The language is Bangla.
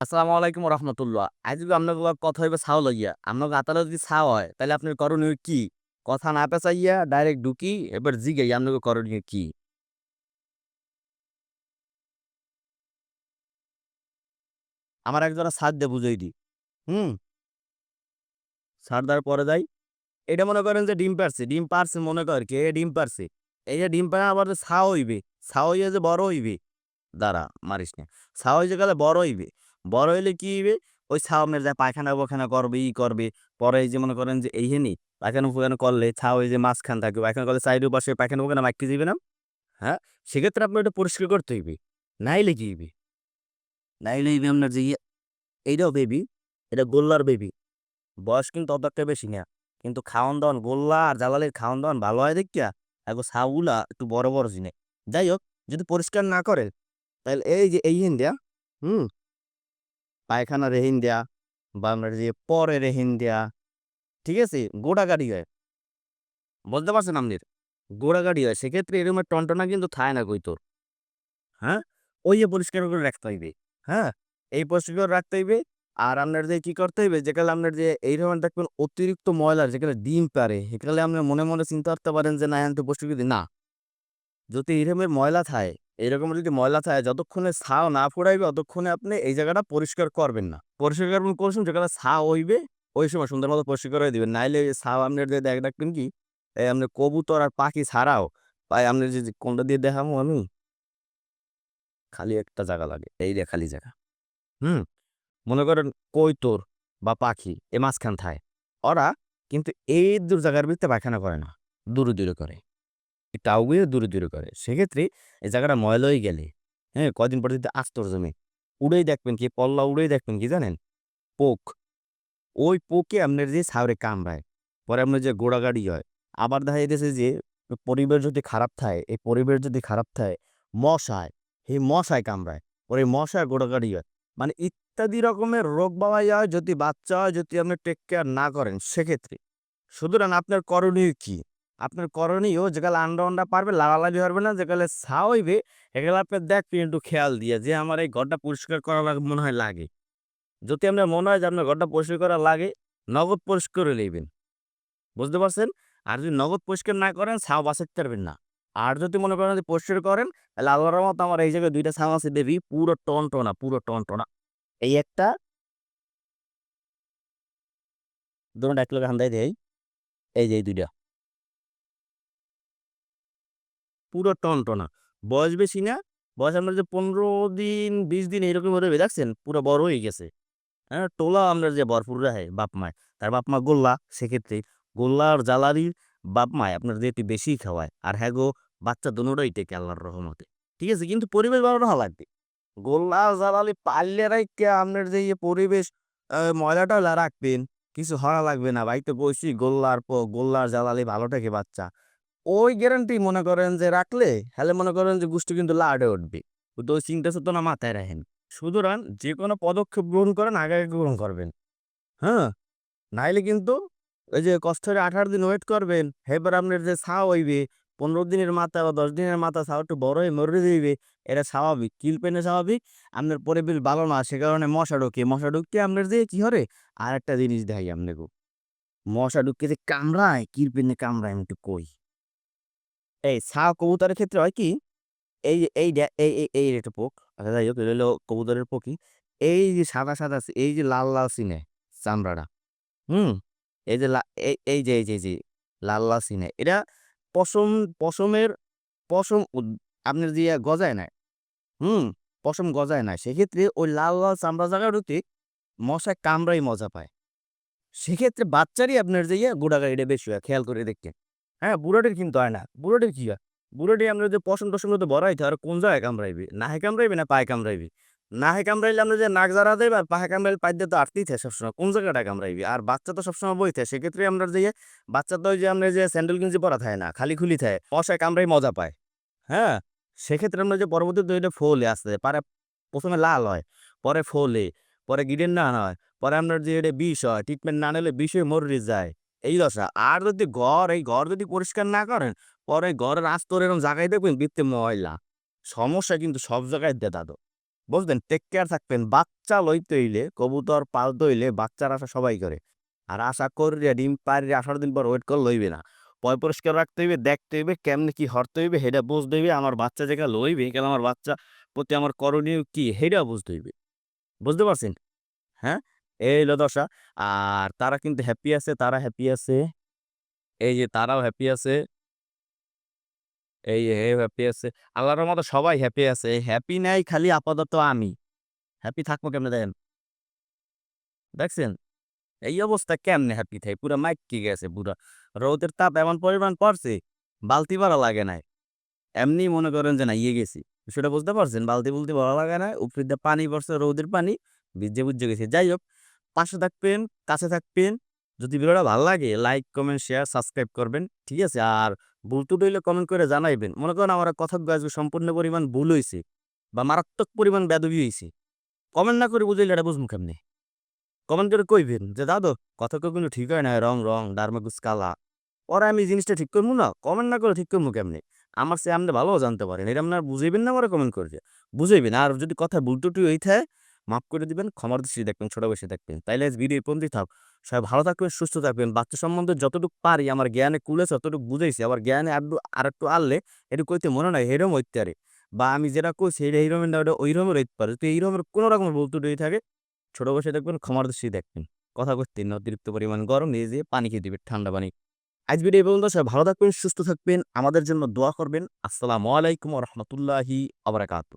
আসসালামু আলাইকুম রহমতুল্লাহ। আজ যদি আপনার কথা হইবে ছাও লইয়া আপনার আতালে যদি ছাও হয়, তাহলে আপনার করণীয় কি? কথা না পেঁচাইয়া ডাইরেক্ট ঢুকি, এবার জিগাই আপনাকে করণীয় কি? আমার একজনের সার দিয়ে বুঝাই দি। হুম? সার দেওয়ার পরে যাই। এটা মনে করেন যে ডিম পারছে ডিম পারছে মনে কর কে, ডিম পারছে। এই যে ডিম পারে আবার ছাও হইবে, ছাও হইয়া যে বড় হইবে। দাঁড়া, মারিস না। ছাও হইতে গেলে বড় হইবে। বড় হইলে কি হইবে? ওই ছাও আপনার যা পায়খানা বখানা করবে, ই করবে। পরে এই যে মনে করেন যে এই হেনি, পায়খানা ফুখানা করলে ছাও এই যে মাঝখান থাকবে পায়খানা করলে সাইডের পাশে পায়খানা ফুখানা মাইকে যাবে না? হ্যাঁ? সেক্ষেত্রে আপনার এটা পরিষ্কার করতে হইবে। নাইলে কি হইবে? নাইলে হইবে আপনার যে এইটাও বেবি, এটা গোল্লার বেবি। বয়স কিন্তু অত একটা বেশি না। কিন্তু খাওয়ান দাওয়ান, গোল্লা আর জালালির খাওয়ান দাওয়ান ভালো হয় দেখিয়া, এখন ছাউগুলা একটু বড় বড় জিনে। যাই হোক, যদি পরিষ্কার না করে তাহলে এই যে এই হিন দেয়া, হুম? পায়খানা রেহিন দেয়া বা আমরা যে পরে রেহিন দেয়া, ঠিক আছে? গোড়া গাড়ি হয় বলতে পারছেন আপনি? গোড়া গাড়ি হয় সেক্ষেত্রে এরকম টনটনা কিন্তু থায় না কই তোর হ্যাঁ? ওই পরিষ্কার করে রাখতে হইবে। হ্যাঁ? এই পরিষ্কার করে রাখতে হইবে। আর আপনার যে কি করতে হইবে? যেকালে আপনার যে এই ধরনের দেখবেন অতিরিক্ত ময়লা যেখানে ডিম পারে সেকালে আপনি মনে মনে চিন্তা করতে পারেন যে, না, এখন তো পরিষ্কার না। যদি এইরকমের ময়লা থাকে এরকম যদি ময়লা থাকে, যতক্ষণে ছাও না ফুরাইবে ততক্ষণে আপনি এই জায়গাটা পরিষ্কার করবেন না। পরিষ্কার করছেন যেখানে ছাও হইবে, ওই সময় সুন্দর মতো পরিষ্কার করে দিবেন। নাইলে ছাও আপনার দেখ রাখবেন কি, এই আপনি কবুতর আর পাখি ছাড়াও ভাই আপনি যে যে কোনটা দিয়ে দেখাবো আমি? খালি একটা জায়গা লাগে, এই রে খালি জায়গা। হুম? মনে করেন কৈতর বা পাখি, এ মাঝখান থায় ওরা কিন্তু এই দূর, জায়গার ভিতরে পায়খানা করে না, দূরে দূরে করে। গিয়ে দূরে দূরে করে। সেক্ষেত্রে এই জায়গাটা ময়লা হয়ে গেলে হ্যাঁ কদিন পর যদি আস্তর জমে, উড়েই দেখবেন কি, পল্লা উড়েই দেখবেন কি জানেন? পোক। ওই পোকে আপনার যে সাউরে কামড়ায়, পরে আপনার যে গোড়াগাড়ি হয়, আবার দেখা যাইতেছে যে পরিবেশ যদি খারাপ থাকে, এই পরিবেশ যদি খারাপ থাকে, মশায়, এই মশায় কামড়ায়, পরে মশায় গোড়াগাড়ি হয় মানে ইত্যাদি রকমের রোগ বাবাই হয়, যদি বাচ্চা হয়, যদি আপনি টেক কেয়ার না করেন, সেক্ষেত্রে। সুতরাং আপনার করণীয় কি? আপনার করণীয় যেগুলো আন্ডা পারবে লাগালাগি পারবে না যেগুলো ছা হইবে এগুলো আপনি দেখবেন একটু খেয়াল দিয়ে যে আমার এই ঘরটা পরিষ্কার করা মনে হয় লাগে। যদি আপনার মনে হয় যে আপনার ঘরটা পরিষ্কার করা লাগে, নগদ পরিষ্কার করে নেবেন। বুঝতে পারছেন? আর যদি নগদ পরিষ্কার না করেন ছাও বাঁচাতে পারবেন না। আর যদি মনে করেন যে পরিষ্কার করেন, তাহলে আল্লাহর রহমত আমার এই জায়গায় দুইটা ছাও আছে দেবি, পুরো টন টনা পুরো টন টনা এই একটা দুটো এক লোক হান্দাই দেয়। এই যে দুইটা। পুরো টনটনা। বয়স বেশি না বয়স আপনার যে পনেরো দিন বিশ দিন এরকম হয়ে দেখছেন? পুরো বড় হয়ে গেছে। হ্যাঁ টোলা আমরা যে ভরপুর রাখে বাপ মায় তার বাপ মা গোল্লা সেক্ষেত্রে গোল্লার জ্বালারির বাপ মায় আপনার একটু বেশি খাওয়ায়। আর হ্যাঁ গো বাচ্চা দুটোই টেকে আল্লাহর রহমতে। ঠিক আছে? কিন্তু পরিবেশ ভালো না লাগবে। গোল্লা জ্বালালি পারলে রাখতে আপনার যে পরিবেশ আহ, ময়লাটা রাখবেন কিছু হওয়া লাগবে না। বাড়িতে বসি গোল্লার প- গোল্লার জ্বালালি ভালো থাকে বাচ্চা। ওই গ্যারান্টি মনে করেন যে রাখলে হলে মনে করেন যে গোষ্ঠী কিন্তু লাড়ে উঠবে। তো ওই চিন্তা চেতনা মাথায় রাখেন। সুতরাং যে কোনো পদক্ষেপ গ্রহণ করেন, আগে আগে গ্রহণ করবেন। হ্যাঁ? নাইলে কিন্তু ওই যে কষ্ট করে আঠারো দিন ওয়েট করবেন, এবার আপনার যে ছাও হইবে, পনেরো দিনের মাথা বা দশ দিনের মাথা ছাও একটু বড় হয়ে মরে দিবে এটা স্বাভাবিক। কিল পেনে স্বাভাবিক, আপনার পরিবেশ ভালো না, সে কারণে মশা ঢুকে, মশা ঢুকতে আপনার যে কি হরে? আর একটা জিনিস দেখাই আপনাকে। মশা ঢুকতে যে কামড়ায়, কিল পেনে কামড়ায় আমি একটু কই। এই ছা কবুতরের ক্ষেত্রে হয় কি, এই এই এই এই একটা পোক আচ্ছা যাই হোক, এটা কবুতরের পোকই এই যে সাদা সাদা এই যে লাল লাল সিনে, চামড়াটা, হুম? এই যে এই যে এই যে যে, লাল লাল সিনে, এটা পশম, পশমের, পশম আপনার যে গজায় না হুম? পশম গজায় না সেক্ষেত্রে ওই লাল লাল চামড়া জায়গাটাতে মশা কামড়াই মজা পায়। সেক্ষেত্রে বাচ্চারই আপনার যে ইয়ে গোড়াগাড়িটা বেশি হয় খেয়াল করে দেখতে। হ্যাঁ বুড়োটির কিন্তু হয় না। বুড়োটির কি হয়? বুড়োটি আমরা যে পশম টসম তো বড় হইতে আর কোন জায়গায় কামড়াইবে? নাহে কামড়াইবে না পায়ে কামড়াইবে? নাহে কামড়াইলে আমরা যে নাক জারা দেবে আর পায়ে কামড়াইলে পায়ে দিয়ে তো আটতেই থাকে সবসময় কোন জায়গাটা কামড়াইবে? আর বাচ্চা তো সবসময় বই থাকে সেক্ষেত্রে আমরা যে ইয়ে, বাচ্চা তো যে আমরা যে স্যান্ডেল গেঞ্জি পরা থাকে না খালি খুলি থাকে মশায় কামড়াই মজা পায়। হ্যাঁ সেক্ষেত্রে আমরা যে পরবর্তীতে এটা ফোলে আসতে পারে প্রথমে লাল হয় পরে ফোলে পরে গিডেন না হয় পরে আপনার যে এটা বিষ হয় ট্রিটমেন্ট না নিলে বিষে মরে যায়। এই দশা। আর যদি ঘর, এই ঘর যদি পরিষ্কার না করেন, পরে ঘরের আস্তর এরকম জায়গায় দেখবেন বৃত্তে ময়লা। সমস্যা কিন্তু সব জায়গায় দে দাদু। বুঝলেন? টেক কেয়ার থাকবেন। বাচ্চা লইতে হইলে, কবুতর পালতে হইলে বাচ্চার আশা সবাই করে। আর আশা করিয়া ডিম পারিয়ে আঠারো দিন পর ওয়েট করে লইবে না। পয় পরিষ্কার রাখতে হইবে, দেখতে হইবে, কেমনে কি হরতে হইবে, সেটা বুঝতে হইবে। আমার বাচ্চা যেটা লইবে কেন আমার বাচ্চা প্রতি আমার করণীয় কি সেটা বুঝতে হইবে। বুঝতে পারছেন? হ্যাঁ? এই হলো দশা। আর তারা কিন্তু হ্যাপি আছে, তারা হ্যাপি আছে। এই যে তারাও হ্যাপি আছে। এই হে হ্যাপি আছে। আল্লাহর মতো সবাই হ্যাপি আছে। হ্যাপি নাই, খালি আপাতত আমি। হ্যাপি থাকব কেমনে দেখেন? দেখছেন? এই অবস্থা কেমনে হ্যাপি থাই? পুরা মাইক কি গেছে পুরা। রোদের তাপ এমন পরিমাণ পড়ছে, বালতি ভরা লাগে নাই। এমনি মনে করেন যে না ইয়ে গেছি। সেটা বুঝতে পারছেন? বালতি বুলতি ভরা লাগে না উপরে দিয়ে পানি পড়ছে, রোদের পানি ভিজে বুঝে গেছে। যাই হোক পাশে থাকবেন, কাছে থাকবেন। যদি ভিডিওটা ভালো লাগে লাইক কমেন্ট শেয়ার সাবস্ক্রাইব করবেন, ঠিক আছে? আর ভুল টুট হইলে কমেন্ট করে জানাইবেন। মনে করেন আমার কথা আজকে সম্পূর্ণ পরিমাণ ভুল হয়েছে বা মারাত্মক পরিমাণ বেদবি হয়েছে কমেন্ট না করে বুঝাইলে এটা বুঝব কেমনি? কমেন্ট করে কইবেন যে, দাদু, কথা কেউ কিন্তু ঠিক হয় না, রং রং, ডারমাগুস, কালা। পরে আমি জিনিসটা ঠিক করব না কমেন্ট না করে ঠিক করব কেমনি? আমার সে আপনি ভালো জানতে পারেন। এটা আপনার বুঝাইবেন না আমার কমেন্ট করে বুঝাইবেন। আর যদি কথা ভুল টুটি হয়ে থাকে মাফ করে দিবেন ক্ষমার দৃষ্টি দেখবেন, ছোট বসে দেখবেন। তাইলে ভিডিও পন্থী থাক সবাই ভালো থাকবেন, সুস্থ থাকবেন। বাচ্চা সম্বন্ধে যতটুকু পারি, আমার জ্ঞানে কুলেছে ততটুকু বুঝাইছি। আবার জ্ঞানে আর আর একটু আনলে এটা কইতে মনে নাই হেরম হইতে বা আমি যেটা কইছি এটা এইরমের না ওটা ওই রকমের হইতে পারে। তো এইরকমের কোনো রকমের ত্রুটি থাকে, ছোট বসে দেখবেন, ক্ষমার দৃষ্টি দেখবেন। কথা করতেন না, অতিরিক্ত পরিমাণ গরম নিয়ে যেয়ে পানি খেয়ে দিবেন, ঠান্ডা পানি। আজ ভিডিও এই পর্যন্ত। সবাই ভালো থাকবেন, সুস্থ থাকবেন, আমাদের জন্য দোয়া করবেন। আসসালামু আলাইকুম রহমতুল্লাহি আবরাকাতু